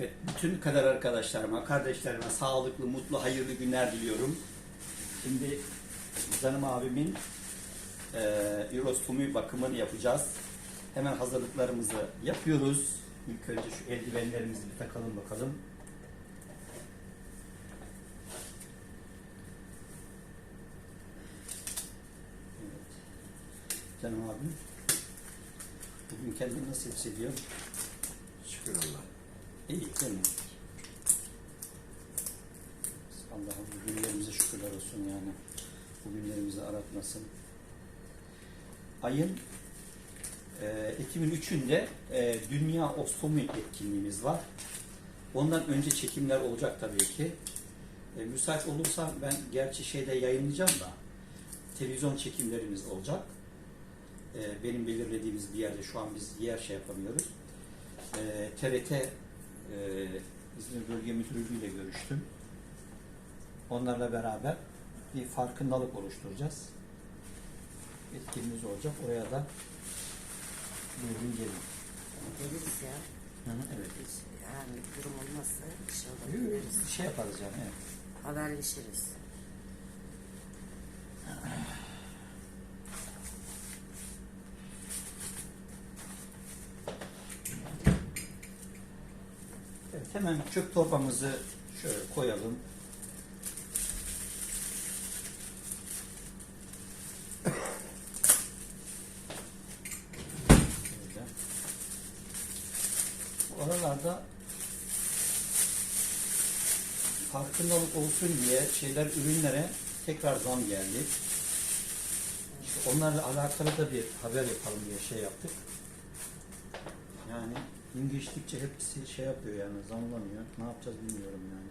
Evet, bütün kader arkadaşlarıma, kardeşlerime sağlıklı, mutlu, hayırlı günler diliyorum. Şimdi Canım abimin e, ürostomi bakımını yapacağız. Hemen hazırlıklarımızı yapıyoruz. İlk önce şu eldivenlerimizi bir takalım bakalım. Evet. Canım abim, bugün kendini nasıl hissediyor? Şükür Allah. İyi değil mi? Allah'ım bugünlerimize şükürler olsun yani. Bugünlerimizi aratmasın. Ayın e, Ekim'in 3'ünde e, Dünya Ostomi etkinliğimiz var. Ondan önce çekimler olacak tabii ki. E, müsait olursa ben gerçi şeyde yayınlayacağım da televizyon çekimlerimiz olacak. E, benim belirlediğimiz bir yerde şu an biz yer şey yapamıyoruz. E, TRT e, İzmir Bölge Müdürlüğü ile görüştüm. Onlarla beraber bir farkındalık oluşturacağız. Etkinliğimiz olacak. Oraya da buyurun gelin. Geliriz ya. Hı hı, evet. Hiç bir durum olmazsa inşallah geliriz. Bir şey yaparız yani. Evet. Haberleşiriz. Evet, hemen çöp torbamızı şöyle koyalım. Aralarda farkındalık olsun diye şeyler ürünlere tekrar zam geldi. İşte onlarla alakalı da bir haber yapalım diye şey yaptık. Yani gün geçtikçe hepsi şey yapıyor yani zamlanıyor. Ne yapacağız bilmiyorum yani.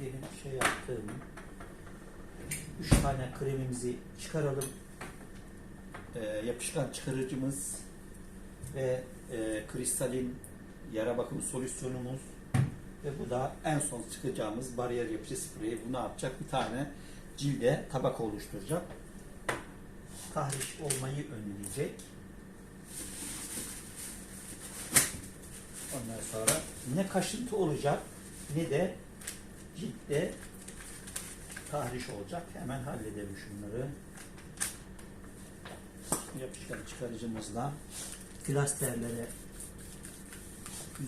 Benim şey yaptığım üç tane kremimizi çıkaralım. Ee, yapışkan çıkarıcımız ve e, kristalin yara bakım solüsyonumuz ve bu da en son çıkacağımız bariyer yapıcı spreyi. Bu ne yapacak? Bir tane cilde tabaka oluşturacak. Tahriş olmayı önleyecek. Ondan sonra ne kaşıntı olacak ne de ciltte tahriş olacak. Hemen halledelim şunları. Yapışkan çıkarıcımızla plasterlere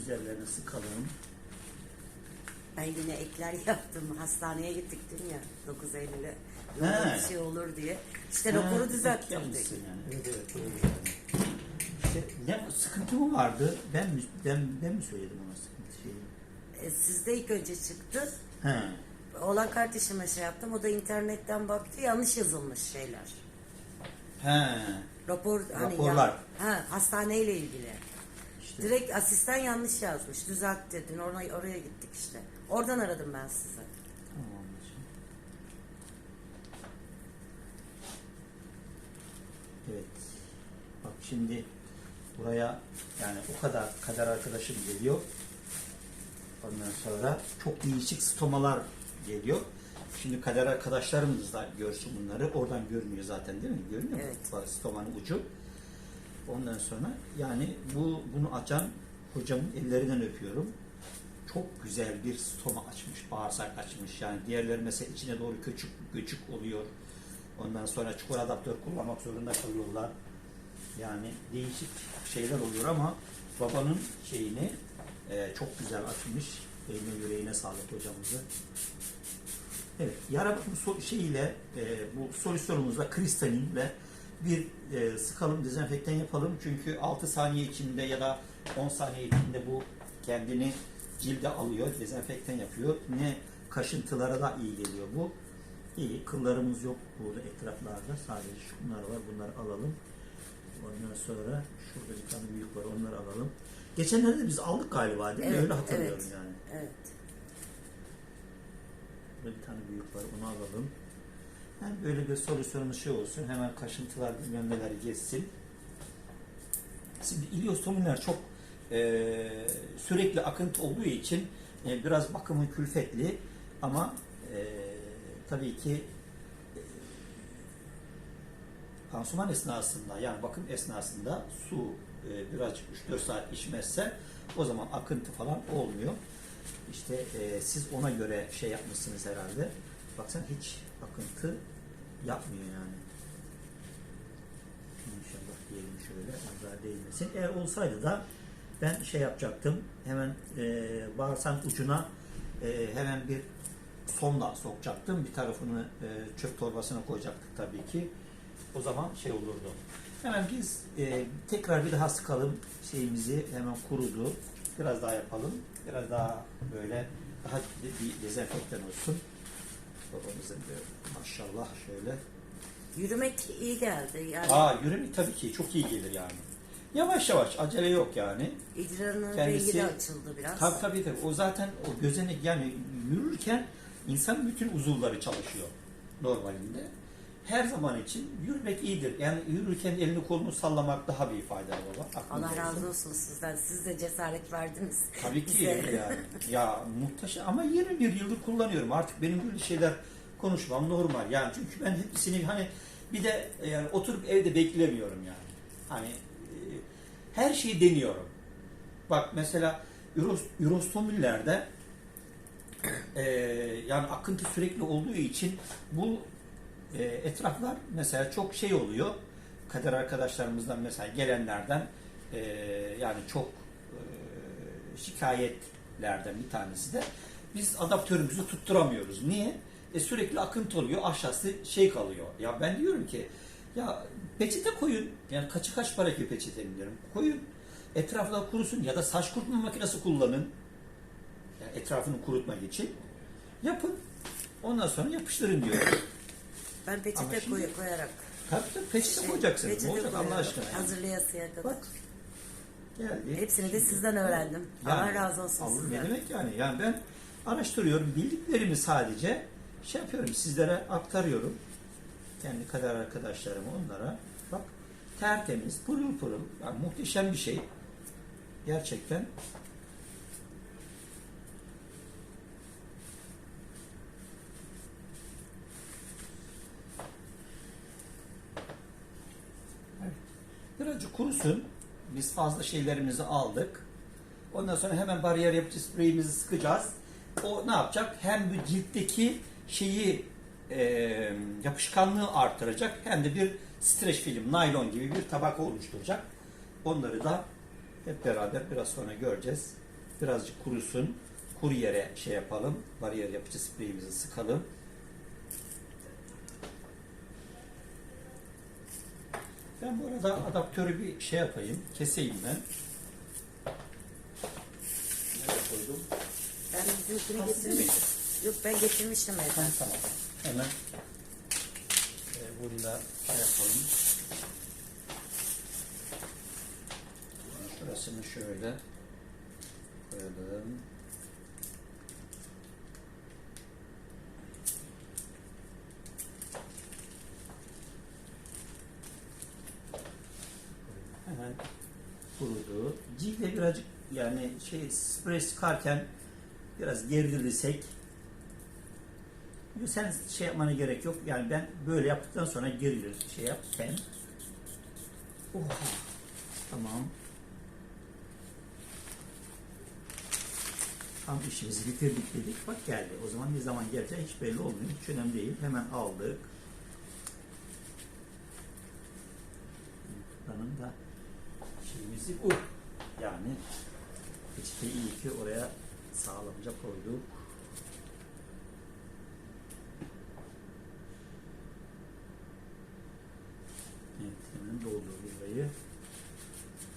üzerlerine sıkalım. Ben yine ekler yaptım. Hastaneye gittik dün ya 9 Eylül'e. He. Bir şey olur diye. İşte raporu düzelttim. yapmışsın Yani. Evet evet doğru yani. İşte ne sıkıntı mı vardı? Ben mi ben, ben mi söyledim ona sıkıntı şeyi? E, sizde ilk önce çıktı. He. Oğlan kardeşime şey yaptım. O da internetten baktı. Yanlış yazılmış şeyler. He. Rapor hani Raporlar. ya- ha, hastaneyle ilgili. İşte. Direkt asistan yanlış yazmış. Düzelt dedin. Oraya, oraya gittik işte. Oradan aradım ben sizi. Tamam. Evet. Bak şimdi buraya yani o kadar kader arkadaşım geliyor. Ondan sonra çok değişik stomalar geliyor. Şimdi kader arkadaşlarımız da görsün bunları. Oradan görünüyor zaten değil mi? Görünüyor mu? Evet. Bak, stomanın ucu. Ondan sonra yani bu bunu açan hocamın ellerinden öpüyorum. Çok güzel bir stoma açmış, bağırsak açmış. Yani diğerleri mesela içine doğru küçük küçük oluyor. Ondan sonra çukur adaptör kullanmak zorunda kalıyorlar. Yani değişik şeyler oluyor ama babanın şeyini e, çok güzel açmış. Eline yüreğine sağlık hocamızı. Evet, yara bakım so- şeyiyle e, bu solüsyonumuzla kristalinle bir e, sıkalım, dezenfektan yapalım. Çünkü 6 saniye içinde ya da 10 saniye içinde bu kendini cilde alıyor, dezenfektan yapıyor. Ne kaşıntılara da iyi geliyor bu. İyi, kıllarımız yok burada etraflarda. Sadece şunlar var, bunları alalım. Ondan sonra şurada bir tane büyük var, onları alalım. Geçenlerde de biz aldık galiba değil mi? Evet, Öyle hatırlıyorum evet. yani. Evet. Burada bir tane büyük var onu alalım. Hem böyle bir solüsyonumuz şey olsun. Hemen kaşıntılar bilmem neler geçsin. Şimdi iliostomiler çok e, sürekli akıntı olduğu için e, biraz bakımı külfetli ama e, tabii ki e, pansuman esnasında yani bakım esnasında su e, birazcık 3-4 saat içmezse o zaman akıntı falan olmuyor. İşte e, siz ona göre şey yapmışsınız herhalde. Baksana hiç akıntı yapmıyor yani. İnşallah diyelim şöyle nazar değmesin. Eğer olsaydı da ben şey yapacaktım. Hemen e, bağırsak ucuna e, hemen bir sonda sokacaktım. Bir tarafını e, çöp torbasına koyacaktık tabii ki. O zaman şey olurdu. Hemen biz e, tekrar bir daha sıkalım şeyimizi hemen kurudu. Biraz daha yapalım. Biraz daha böyle daha bir dezenfektan olsun. Babamızın bir maşallah şöyle. Yürümek iyi geldi. Yani Aa yürümek tabii ki çok iyi gelir yani. Yavaş yavaş acele yok yani. idrarının kendisi- rengi de açıldı biraz. Tabii tabii tabii. O zaten o gözenek yani yürürken insanın bütün uzuvları çalışıyor normalinde. Her zaman için yürümek iyidir. Yani yürürken elini kolunu sallamak daha bir faydalı. Aklında Allah razı olsun. sizden. Siz de cesaret verdiniz. Tabii ki yani. Ya muhteşem ama 21 yıldır kullanıyorum. Artık benim böyle şeyler konuşmam normal. Yani çünkü ben hepsini hani bir de yani oturup evde beklemiyorum yani. Hani e, her şeyi deniyorum. Bak mesela Euros, Eurostomillerde e, yani akıntı sürekli olduğu için bu e, etraflar mesela çok şey oluyor. Kader arkadaşlarımızdan mesela gelenlerden e, yani çok e, şikayetlerden bir tanesi de biz adaptörümüzü tutturamıyoruz. Niye? E, sürekli akıntı oluyor. Aşağısı şey kalıyor. Ya ben diyorum ki ya peçete koyun. Yani kaçı kaç para ki peçete diyorum. Koyun. Etrafına kurusun ya da saç kurutma makinesi kullanın. Yani etrafını kurutmak için. Yapın. Ondan sonra yapıştırın diyor. Ben Ama peçete şimdi- koy- koyarak. Tabii tabii peçete koyacaksınız. peçete Ne olacak Allah koyarak aşkına. yani. Hazırlayasıya kadar. Bak. Geldi. Hepsini de sizden öğrendim. Allah razı olsun Allah- sizden. Ne demek yani? Yani ben araştırıyorum. Bildiklerimi sadece şey yapıyorum. Sizlere aktarıyorum. Kendi kadar arkadaşlarıma onlara. Bak tertemiz, pırıl pırıl. Yani muhteşem bir şey. Gerçekten. Birazcık kurusun. Biz fazla şeylerimizi aldık. Ondan sonra hemen bariyer yapıcı spreyimizi sıkacağız. O ne yapacak? Hem bu ciltteki şeyi e, yapışkanlığı artıracak hem de bir streç film, naylon gibi bir tabaka oluşturacak. Onları da hep beraber biraz sonra göreceğiz. Birazcık kurusun. Kuru yere şey yapalım. Bariyer yapıcı spreyimizi sıkalım. Ben bu arada adaptörü bir şey yapayım. Keseyim ben. Nereye koydum? Ben Aslında getirmiştim. Yok ben getirmiştim evden. Tamam tamam. Hemen e, bunu da şey yapalım. Şurasını şöyle koyalım. Hemen kurudu. Cilde birazcık yani şey sprey sıkarken biraz gerilirsek sen şey yapmana gerek yok. Yani ben böyle yaptıktan sonra gerilir şey yap sen. Oha. Tamam. Tam işimizi bitirdik dedik. Bak geldi. O zaman ne zaman geleceği hiç belli olmuyor. Hiç önemli değil. Hemen aldık. Buranın da şeyimizi bu. Yani peçeteyi iyi ki oraya sağlamca koyduk. Evet, hemen doldur burayı.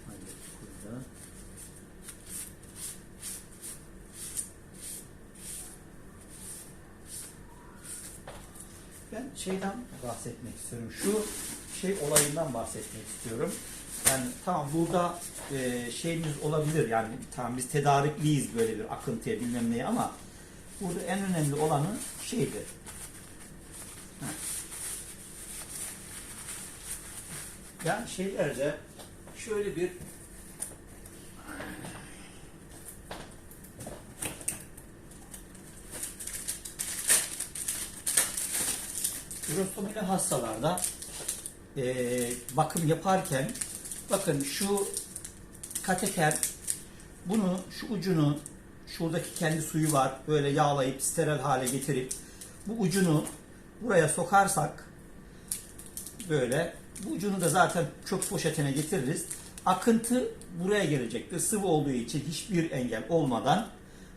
Hallettik burada. Ben şeyden bahsetmek istiyorum. Şu şey olayından bahsetmek istiyorum. Yani tamam burada e, şeyimiz olabilir yani tamam biz tedarikliyiz böyle bir akıntıya bilmem neye ama burada en önemli olanı şeydir. Yani şeylerde şöyle bir Ürostomili hastalarda e, bakım yaparken bakın şu kateter bunu şu ucunu şuradaki kendi suyu var böyle yağlayıp steril hale getirip bu ucunu buraya sokarsak böyle bu ucunu da zaten çöp poşetine getiririz. Akıntı buraya gelecektir. Sıvı olduğu için hiçbir engel olmadan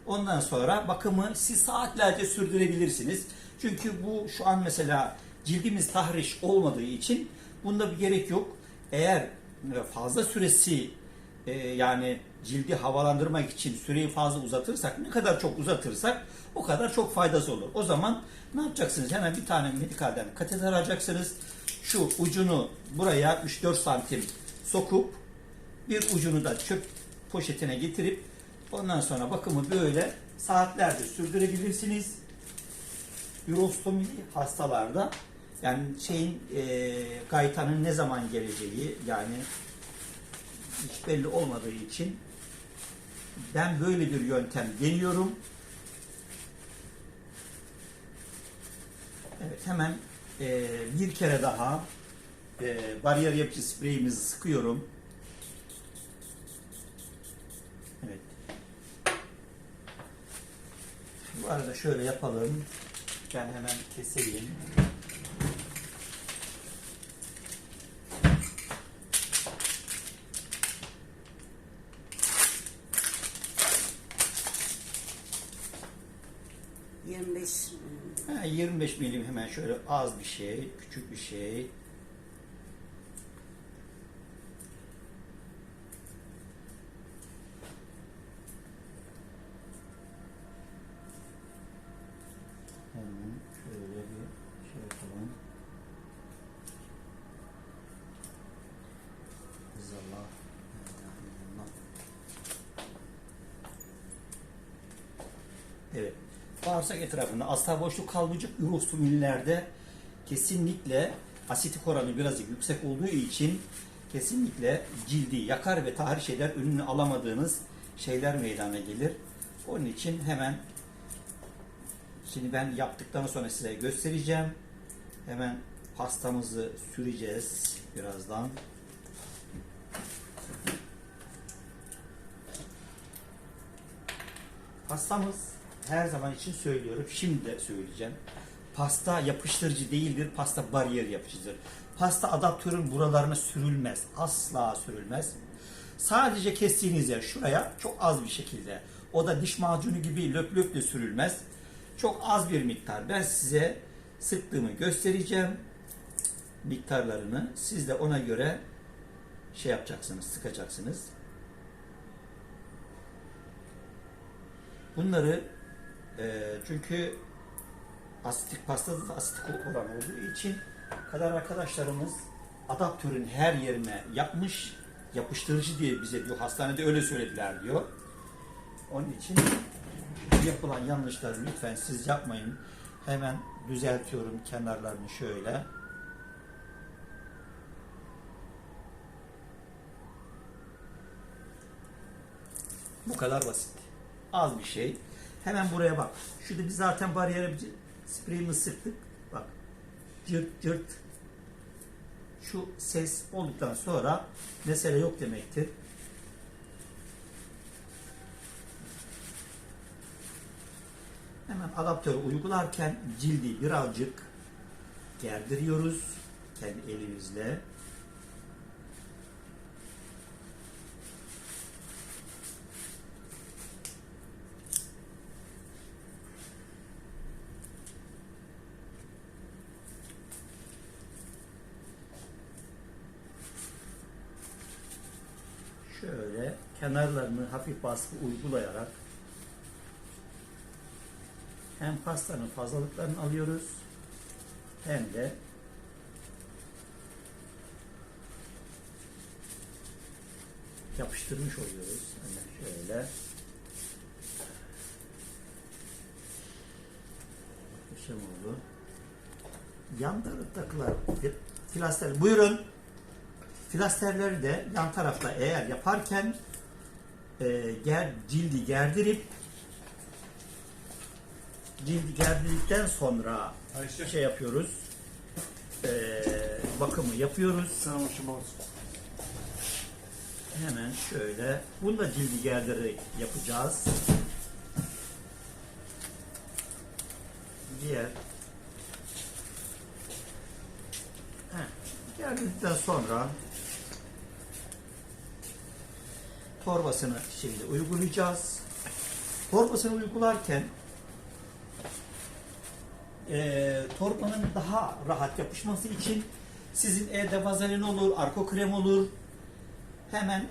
ondan sonra bakımı siz saatlerce sürdürebilirsiniz. Çünkü bu şu an mesela cildimiz tahriş olmadığı için bunda bir gerek yok. Eğer fazla süresi e, yani cildi havalandırmak için süreyi fazla uzatırsak ne kadar çok uzatırsak o kadar çok faydası olur. O zaman ne yapacaksınız? Hemen bir tane medikalden kateter alacaksınız. Şu ucunu buraya 3-4 santim sokup bir ucunu da çöp poşetine getirip ondan sonra bakımı böyle saatlerce sürdürebilirsiniz. Ürostomili hastalarda yani şeyin e, gaytanın ne zaman geleceği yani hiç belli olmadığı için ben böyle bir yöntem deniyorum. Evet hemen e, bir kere daha e, bariyer yapıcı spreyimizi sıkıyorum. Evet. Bu arada şöyle yapalım. Ben hemen keseyim. Hı. 25 hmm, Ha, 25 milim hemen şöyle az bir şey, küçük bir şey. Hemen şöyle bir şey yapalım. Zallah. Evet. Bağırsak etrafında asla boşluk kalmayacak. Ürostomillerde kesinlikle asitik oranı biraz yüksek olduğu için kesinlikle cildi yakar ve tahriş eder önünü alamadığınız şeyler meydana gelir. Onun için hemen şimdi ben yaptıktan sonra size göstereceğim. Hemen pastamızı süreceğiz birazdan. Pastamız her zaman için söylüyorum. Şimdi de söyleyeceğim. Pasta yapıştırıcı değildir. Pasta bariyer yapıcıdır. Pasta adaptörün buralarına sürülmez. Asla sürülmez. Sadece kestiğiniz yer şuraya çok az bir şekilde. O da diş macunu gibi löp löp de sürülmez. Çok az bir miktar. Ben size sıktığımı göstereceğim. Miktarlarını. Siz de ona göre şey yapacaksınız, sıkacaksınız. Bunları e, çünkü asitik pastada da asitik oran olduğu için kadar arkadaşlarımız adaptörün her yerine yapmış yapıştırıcı diye bize diyor hastanede öyle söylediler diyor. Onun için yapılan yanlışları lütfen siz yapmayın. Hemen düzeltiyorum kenarlarını şöyle. Bu kadar basit. Az bir şey. Hemen buraya bak. Şurada biz zaten bariyere bir spreyimizi sıktık. Bak. Cırt cırt. Şu ses olduktan sonra mesele yok demektir. Hemen adaptörü uygularken cildi birazcık gerdiriyoruz kendi elimizle. Şöyle kenarlarını hafif baskı uygulayarak hem pastanın fazlalıklarını alıyoruz hem de yapıştırmış oluyoruz. Hemen şöyle. Muhteşem oldu. Yan taraftakiler filaster buyurun. Filasterleri de yan tarafta eğer yaparken e, ger, cildi gerdirip cildi gerdirdikten sonra Ayşe. şey yapıyoruz. eee, bakımı yapıyoruz. Sen hoşuma olsun. Hemen şöyle. Bunu da cildi gerdirerek yapacağız. Diğer Heh, gerdirdikten sonra torbasını şimdi uygulayacağız. Torbasını uygularken eee torbanın daha rahat yapışması için sizin evde vazelin olur, arko krem olur, hemen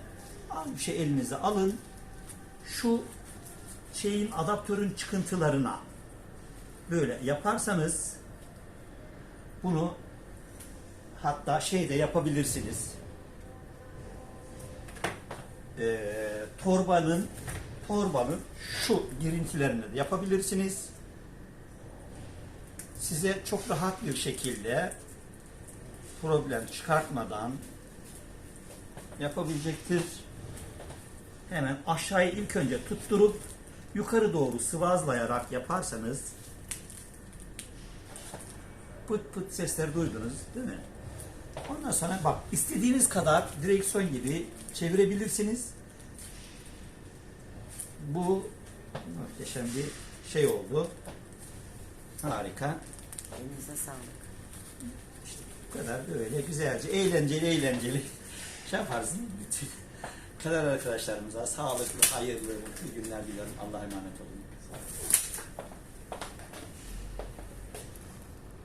bir şey elinize alın. Şu şeyin adaptörün çıkıntılarına böyle yaparsanız bunu hatta şey de yapabilirsiniz. Ee, torbanın torbanın şu girintilerini yapabilirsiniz. Size çok rahat bir şekilde problem çıkartmadan yapabilecektir. Hemen aşağıya ilk önce tutturup yukarı doğru sıvazlayarak yaparsanız pıt pıt sesler duydunuz değil mi? Ondan sonra bak istediğiniz kadar direksiyon gibi çevirebilirsiniz. Bu muhteşem bir şey oldu. Harika. Elinize sağlık. İşte bu kadar böyle güzelce, eğlenceli eğlenceli şey yaparsın. Bütün kadar arkadaşlarımıza sağlıklı, hayırlı, mutlu günler diliyorum. Allah'a emanet olun.